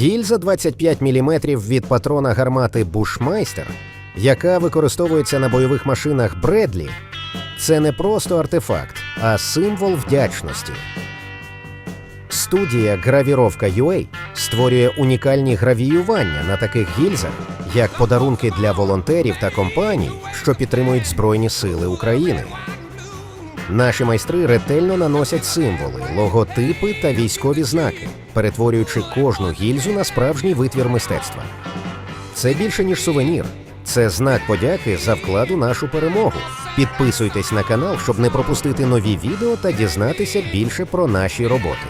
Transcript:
Гільза 25 мм від патрона гармати Бушмайстер, яка використовується на бойових машинах Бредлі, це не просто артефакт, а символ вдячності. Студія Гравіровка UA створює унікальні гравіювання на таких гільзах, як подарунки для волонтерів та компаній, що підтримують Збройні Сили України. Наші майстри ретельно наносять символи, логотипи та військові знаки, перетворюючи кожну гільзу на справжній витвір мистецтва. Це більше ніж сувенір. Це знак подяки за вклад у нашу перемогу. Підписуйтесь на канал, щоб не пропустити нові відео та дізнатися більше про наші роботи.